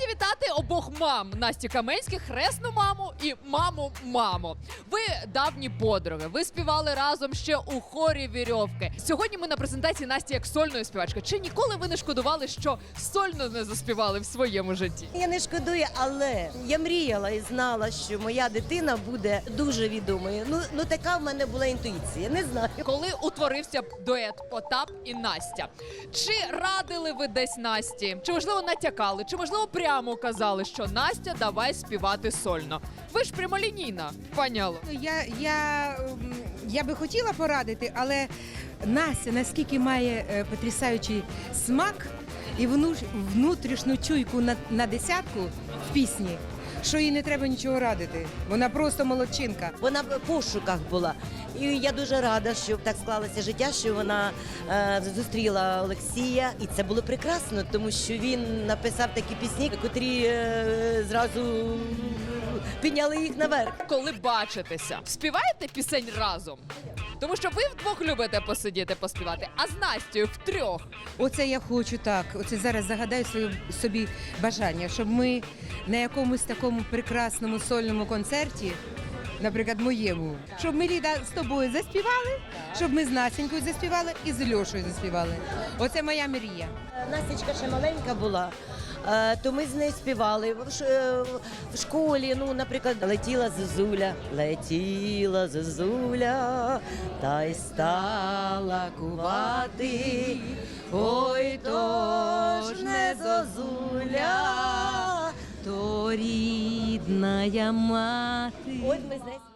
Раді вітати обох мам Насті Каменських, хресну маму і маму маму. Ви давні подруги. Ви співали разом ще у хорі вірьовки. Сьогодні ми на презентації Насті як сольної співачки. Чи ніколи ви не шкодували, що сольно не заспівали в своєму житті? Я не шкодую, але я мріяла і знала, що моя дитина буде дуже відомою. Ну, ну така в мене була інтуїція. Не знаю. Коли утворився дует Потап і Настя, чи радили ви десь Насті? Чи можливо натякали? Чи можливо прямо казали, що Настя давай співати сольно? Ви ж прямолінійна, паняло. Я, я, я би хотіла порадити, але Настя наскільки має е, потрясаючий смак і внутрішню чуйку на, на десятку в пісні, що їй не треба нічого радити. Вона просто молодчинка. Вона в пошуках була. І я дуже рада, що так склалося життя, що вона е, зустріла Олексія, і це було прекрасно, тому що він написав такі пісні, котрі е, зразу підняли їх наверх. Коли бачитеся, співаєте пісень разом? Тому що ви вдвох любите посидіти поспівати, а з Настю втрьох. Оце я хочу так. Оце зараз загадаю своє, собі бажання, щоб ми на якомусь такому прекрасному сольному концерті, наприклад, моєму, щоб ми Ліда з тобою заспівали, щоб ми з Насінькою заспівали і з Льошою заспівали. Оце моя мрія. Настячка ще маленька була. Е, То ми з нею співали е, в школі. Ну, наприклад, летіла зозуля, летіла зозуля, та й стала кувати. Ой, то ж не зозуля, то рідна мати. Ось ми з